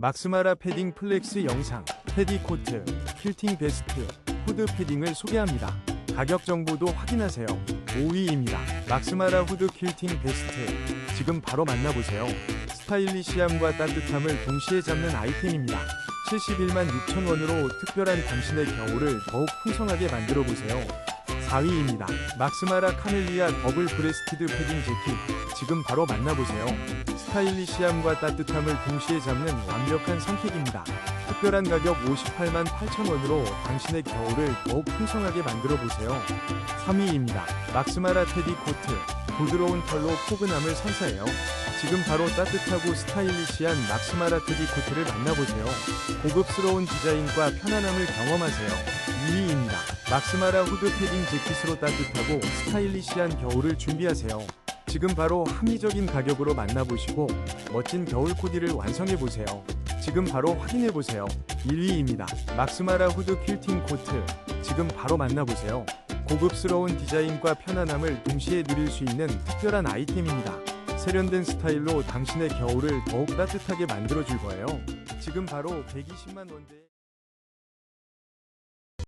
막스마라 패딩 플렉스 영상, 패디 코트, 퀼팅 베스트, 후드 패딩을 소개합니다. 가격 정보도 확인하세요. 5위입니다. 막스마라 후드 퀼팅 베스트. 지금 바로 만나보세요. 스타일리시함과 따뜻함을 동시에 잡는 아이템입니다. 71만 6천원으로 특별한 당신의 겨울을 더욱 풍성하게 만들어 보세요. 4위입니다. 막스마라 카멜리아 더블 브레스티드 패딩 재킷. 지금 바로 만나보세요. 스타일리시함과 따뜻함을 동시에 잡는 완벽한 선택입니다. 특별한 가격 58만 8천원으로 당신의 겨울을 더욱 풍성하게 만들어 보세요. 3위입니다. 막스마라 테디 코트. 부드러운 털로 포근함을 선사해요. 지금 바로 따뜻하고 스타일리시한 막스마라 테디 코트를 만나보세요. 고급스러운 디자인과 편안함을 경험하세요. 2위입니다. 막스마라 후드 패딩 재킷으로 따뜻하고 스타일리시한 겨울을 준비하세요. 지금 바로 합리적인 가격으로 만나보시고 멋진 겨울 코디를 완성해보세요. 지금 바로 확인해보세요. 1위입니다. 막스마라 후드 퀼팅 코트. 지금 바로 만나보세요. 고급스러운 디자인과 편안함을 동시에 누릴 수 있는 특별한 아이템입니다. 세련된 스타일로 당신의 겨울을 더욱 따뜻하게 만들어줄 거예요. 지금 바로 120만 원대